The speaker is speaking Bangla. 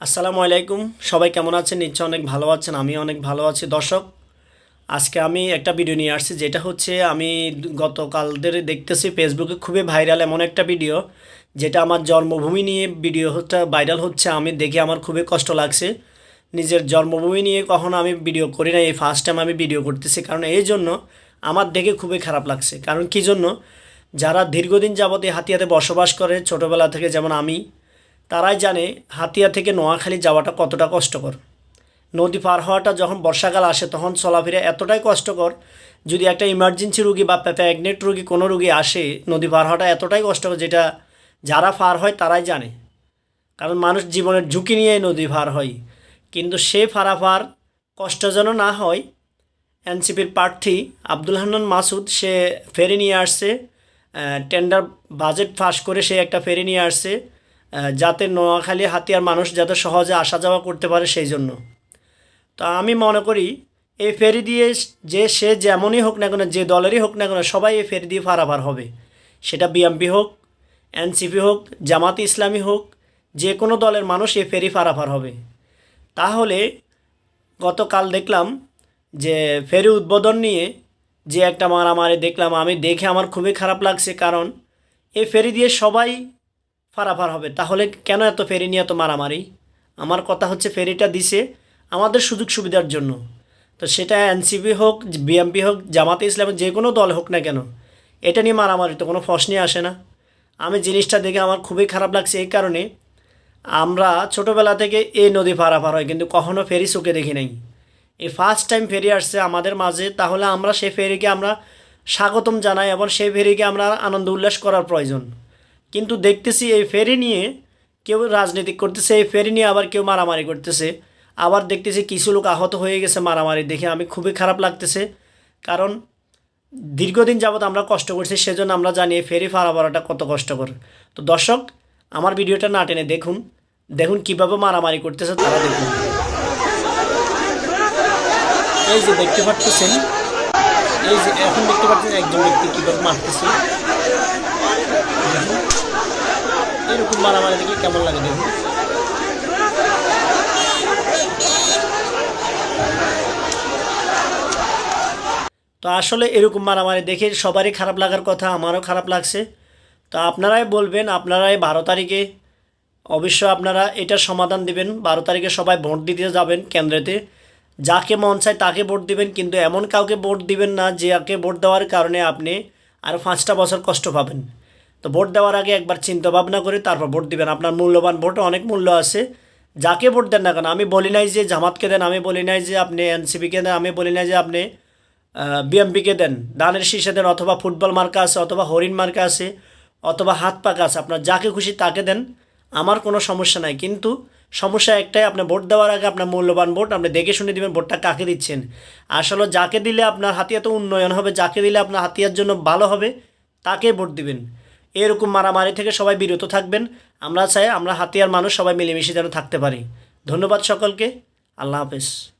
আসসালামু আলাইকুম। সবাই কেমন আছেন? নিশ্চয় অনেক ভালো আছেন আমি অনেক ভালো আছি। দর্শক, আজকে আমি একটা ভিডিও নিয়ে আসছি, যেটা হচ্ছে আমি গতকালদের দেখতেছি ফেসবুকে খুবই ভাইরাল এমন একটা ভিডিও, যেটা আমার জন্মভূমি নিয়ে ভিডিও হচ্ছে ভাইরাল হচ্ছে। আমি দেখে আমার খুবই কষ্ট লাগছে। নিজের জন্মভূমি নিয়ে কখনো আমি ভিডিও করি না এই ফার্স্ট টাইম আমি ভিডিও করতেছি। কারণ এই জন্য আমার দেখে খুবই খারাপ লাগছে। কারণ কী জন্য? যারা দীর্ঘদিন যাবত এই হাতিয়াতে বসবাস করে, ছোটোবেলা থেকে যেমন আমি তারাই জানে হাতিয়া থেকে নোয়াখালী যাওয়াটা কতটা কষ্টকর। নদী পার হওয়াটা যখন বর্ষাকাল আসে তখন চলাফেরা এতটাই কষ্টকর, যদি একটা ইমার্জেন্সি রুগী বা প্যাগনেট রুগী কোনো রুগী আসে, নদী পার হওয়াটা এতটাই কষ্টকর যেটা যারা পার হয় তারাই জানে। কারণ মানুষ জীবনের ঝুঁকি নিয়ে নদী পার হয়। কিন্তু সে পারাপার কষ্ট যেন না হয়, এনসিপির প্রার্থী আব্দুল হান্নান মাসুদ, সে ফেরি নিয়ে আসছে টেন্ডার বাজেট ফাঁস করে সে একটা ফেরি নিয়ে আসছে। যাতে নোয়াখালী হাতিয়ার মানুষ যাতে সহজে আসা যাওয়া করতে পারে সেই জন্য। তো আমি মনে করি, এই ফেরি দিয়ে যে সে যেমনই হোক না কেন, যে দলেরই হোক না কেন, সবাই এই ফেরি দিয়ে পারাপার হবে। সেটা বিএমপি হোক, এনসিপি হোক, জামাত ইসলামী হোক, যে কোনো দলের মানুষ এই ফেরি পারাপার হবে। তাহলে গতকাল দেখলাম যে ফেরি উদ্বোধন নিয়ে যে একটা মারামারি দেখলাম, আমি দেখে আমার খুবই খারাপ লাগছে। কারণ এই ফেরি দিয়ে সবাই ফারাফার হবে। তাহলে কেন এত ফেরি নিয়ে এত মারামারি? আমার কথা হচ্ছে ফেরিটা দিছে আমাদের সুযোগ সুবিধার জন্য। তো সেটা এনসিপি হোক, বিএমপি হোক, জামাতে ইসলামের যে কোনো দল হোক না কেন, এটা নিয়ে মারামারি তো কোনো প্রশ্নই আসে না। আমি জিনিসটা দেখে আমার খুবই খারাপ লাগছে এই কারণে আমরা ছোটোবেলা থেকে এই নদী পারাপার হয়, কিন্তু কখনো ফেরি চোখে দেখি নাই। এই ফার্স্ট টাইম ফেরি আসছে আমাদের মাঝে, তাহলে আমরা সেই ফেরিকে আমরা স্বাগতম জানাই এবং সেই ফেরিকে আমরা আনন্দ উল্লাস করার প্রয়োজন। কিন্তু দেখতেছি এই ফেরি নিয়ে কেউ রাজনীতি করতেছে, এই ফেরি নিয়ে আবার কেউ মারামারি করতেছে। আবার দেখতেছি কিছু লোক আহত হয়ে গেছে মারামারি দেখে আমি খুবই খারাপ লাগতেছে। কারণ দীর্ঘদিন যাবৎ আমরা কষ্ট করছি, সেজন্য আমরা জানি ফেরি ফারাপারাটা কত কষ্টকর। তো দর্শক, আমার ভিডিওটা না টেনে দেখুন দেখুন কীভাবে মারামারি করতেছে তারা দেখুন। এই যে দেখতে পাচ্ছেন, এই যে এখন দেখতে পাচ্ছেন একজন ব্যক্তি কীভাবে মারতেছে। এরকম মারামারি দেখলে কেমন লাগে দেখুন? তো আসলে এরকম মারামারি দেখে সবারই খারাপ লাগার কথা, আমারও খারাপ লাগছে। তো আপনারাই বলবেন, আপনারাই বারো তারিখে অবশ্য আপনারা এটার সমাধান দিবেন। বারো তারিখে সবাই ভোট দিতে যাবেন কেন্দ্রেতে। যাকে মন চায় তাকে ভোট দিবেন, কিন্তু এমন কাউকে ভোট দিবেন না যাকে ভোট দেওয়ার কারণে আপনি আরও পাঁচটা বছর কষ্ট পাবেন। তো ভোট দেওয়ার আগে একবার চিন্তা ভাবনা করে তারপর ভোট দিবেন। আপনার মূল্যবান ভোটে অনেক মূল্য আছে। যাকে ভোট দেন না কেন, আমি বলি নাই যে জামাতকে দেন, আমি বলি নাই যে আপনি এনসিপিকে দেন, আমি বলি নাই যে আপনি বিএমপিকে দেন। দানের শীষে দেন অথবা ফুটবল মার্কা আছে, অথবা হরিণ মার্কা আছে, অথবা হাত পাকা আছে। আপনার যাকে খুশি তাকে দেন, আমার কোনো সমস্যা নাই। কিন্তু সমস্যা একটাই, আপনি ভোট দেওয়ার আগে আপনার মূল্যবান ভোট, আপনি দেখে শুনে দিবেন ভোটটা কাকে দিচ্ছেন। আসলে যাকে দিলে আপনার হাতিয়ার তো উন্নয়ন হবে, যাকে দিলে আপনার হাতিয়ার জন্য ভালো হবে, তাকে ভোট দিবেন। এরকম মারামারি থেকে সবাই বিরত থাকবেন। আমরা চাই আমরা হাতিয়ার মানুষ সবাই মিলেমিশে যেন থাকতে পারি। ধন্যবাদ সকলকে। আল্লাহ হাফেজ।